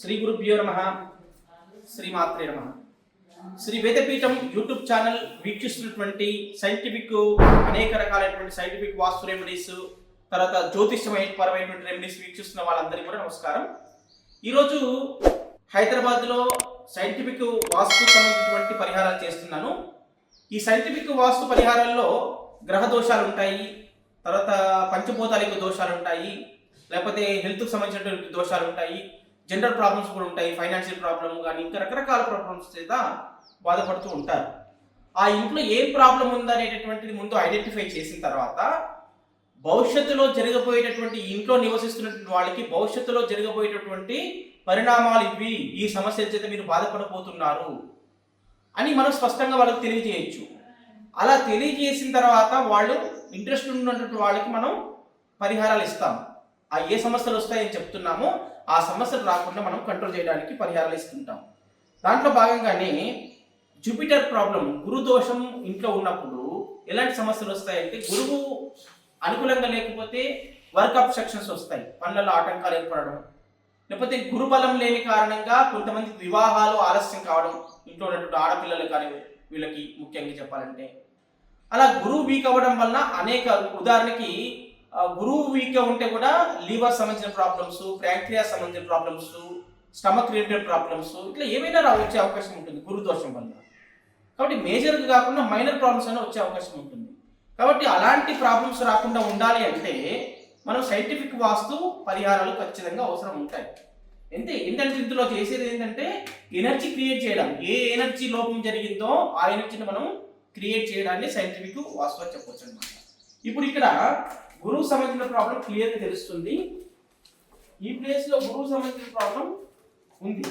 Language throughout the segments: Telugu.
శ్రీ గురుభ్యో నమ. శ్రీ మాత్రే నమ. శ్రీ వేదపీఠం యూట్యూబ్ ఛానల్ వీక్షిస్తున్నటువంటి సైంటిఫిక్ అనేక రకాలైనటువంటి సైంటిఫిక్ వాస్తు రెమెడీస్ తర్వాత జ్యోతిష్యమైన పరమైనటువంటి రెమెడీస్ వీక్షిస్తున్న వాళ్ళందరికీ కూడా నమస్కారం. ఈరోజు హైదరాబాద్లో సైంటిఫిక్ వాస్తు సంబంధించినటువంటి పరిహారాలు చేస్తున్నాను. ఈ సైంటిఫిక్ వాస్తు పరిహారాల్లో గ్రహ దోషాలు ఉంటాయి తర్వాత పంచభూతాలిక దోషాలు ఉంటాయి లేకపోతే హెల్త్కి సంబంధించినటువంటి దోషాలు ఉంటాయి జనరల్ ప్రాబ్లమ్స్ కూడా ఉంటాయి ఫైనాన్షియల్ ప్రాబ్లమ్ కానీ ఇంకా రకరకాల ప్రాబ్లమ్స్ చేత బాధపడుతూ ఉంటారు. ఆ ఇంట్లో ఏం ప్రాబ్లం ఉందనేటటువంటిది ముందు ఐడెంటిఫై చేసిన తర్వాత భవిష్యత్తులో జరగబోయేటటువంటి ఇంట్లో నివసిస్తున్నటువంటి వాళ్ళకి భవిష్యత్తులో జరగబోయేటటువంటి పరిణామాలు ఇవి ఈ సమస్యల చేత మీరు బాధపడబోతున్నారు అని మనం స్పష్టంగా వాళ్ళకి తెలియజేయచ్చు. అలా తెలియజేసిన తర్వాత వాళ్ళు ఇంట్రెస్ట్ ఉన్నటువంటి వాళ్ళకి మనం పరిహారాలు ఇస్తాం. ఆ ఏ సమస్యలు వస్తాయని చెప్తున్నామో ఆ సమస్యలు రాకుండా మనం కంట్రోల్ చేయడానికి పరిహారాలు ఇస్తుంటాం. దాంట్లో భాగంగానే జూపిటర్ ప్రాబ్లం గురు దోషం ఇంట్లో ఉన్నప్పుడు ఎలాంటి సమస్యలు వస్తాయంటే గురువు అనుకూలంగా లేకపోతే వర్క్ అబ్స్ట్రక్షన్స్ వస్తాయి. పనులలో ఆటంకాలు ఏర్పడడం. లేకపోతే గురుబలం లేని కారణంగా కొంతమంది వివాహాలు ఆలస్యం కావడం ఇంట్లో ఉన్నటువంటి ఆడపిల్లలు కానీ వీళ్ళకి ముఖ్యంగా చెప్పాలంటే. అలా గురువు వీక్ అవ్వడం వలన అనేక ఉదాహరణకి గురువు వీక్గా ఉంటే కూడా లివర్ సంబంధించిన ప్రాబ్లమ్స్ ప్యాంక్రియా సంబంధించిన ప్రాబ్లమ్స్ స్టమక్ రిలేటెడ్ ప్రాబ్లమ్స్ ఇట్లా ఏమైనా రా వచ్చే అవకాశం ఉంటుంది గురు దోషం వల్ల. కాబట్టి మేజర్గా కాకుండా మైనర్ ప్రాబ్లమ్స్ అయినా వచ్చే అవకాశం ఉంటుంది. కాబట్టి అలాంటి ప్రాబ్లమ్స్ రాకుండా ఉండాలి అంటే మనం సైంటిఫిక్ వాస్తు పరిహారాలు ఖచ్చితంగా అవసరం ఉంటాయి. అంతే ఏంటంటే ఇందులో చేసేది ఏంటంటే ఎనర్జీ క్రియేట్ చేయడం. ఏ ఎనర్జీ లోపం జరిగిందో ఆ ఎనర్జీని మనం క్రియేట్ చేయడాన్ని సైంటిఫిక్ వాస్తు చెప్పవచ్చు అనమాట ఇప్పుడు ఇక్కడ గురువు సంబంధించిన ప్రాబ్లం క్లియర్గా తెలుస్తుంది. ఈ ప్లేస్లో గురువు సంబంధించిన ప్రాబ్లం ఉంది.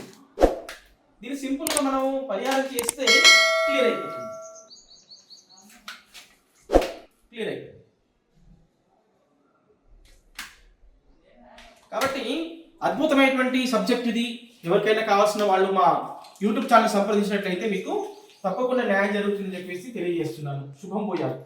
దీన్ని సింపుల్గా మనం పరిహారం చేస్తే క్లియర్ అయిపోతుంది. క్లియర్ అయిపోతుంది. కాబట్టి అద్భుతమైనటువంటి సబ్జెక్ట్ ఇది. ఎవరికైనా కావాల్సిన వాళ్ళు మా యూట్యూబ్ ఛానల్ సంప్రదించినట్లయితే మీకు తప్పకుండా న్యాయం జరుగుతుందని చెప్పేసి తెలియజేస్తున్నాను. శుభం పోయారు